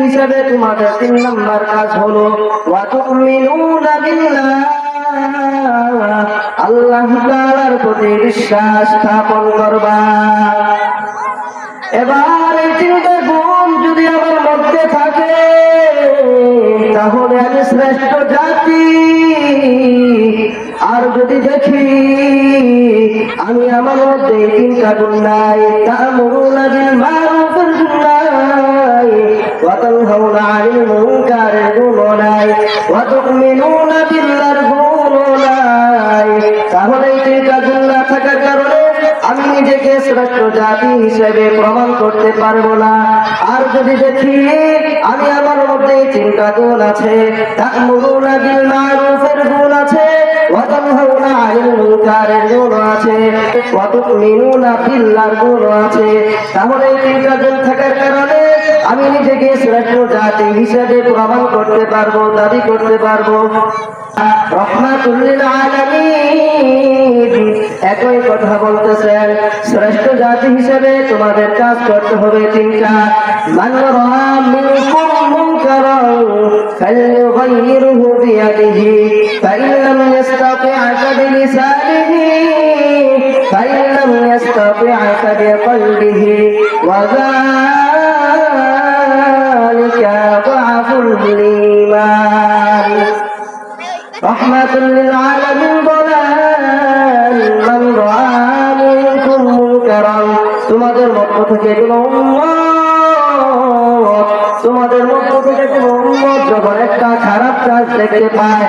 হিসেবে তোমাদের তিন নম্বর কাজ হলো আল্লাহ প্রতি বিশ্বাস স্থাপন করবা। এবার এই গুণ যদি আমার মধ্যে থাকে, তাহলে আমি শ্রেষ্ঠ জাতি। আর যদি দেখি, আমি আমার মধ্যে তিনটা গুণ নাই তা وتنهون عن المنكر গুণ নাই وتؤمنون بالله গুণ নাই তাহলে এই তিনটা গুণ না থাকার কারণে আমি নিজেকে শ্রেষ্ঠ জাতি হিসেবে প্রমাণ করতে পারবো না আর যদি দেখি আমি আমার মধ্যে এই তিনটা গুণ আছে তা'মুরুনা বিল মারুফের গুণ আছে ওয়াতানহাউনা আনিল মুনকারের গুণ আছে ওয়াতুমিনুনা বিল্লাহর গুণ আছে তাহলে এই তিনটা গুণ থাকার কারণে আমি নিজেকে শ্রেষ্ঠ জাতি হিসেবে প্রমাণ করতে পারব, দাবি করতে পারব। একই কথা বলতেছেন শ্রেষ্ঠ জাতি হিসেবে তোমাদের কাজ করতে হবে রহমাতুল তোমাদের মধ্য থেকে তোমাদের মধ্য থেকে কোনো একটা খারাপ কাজ দেখতে পায়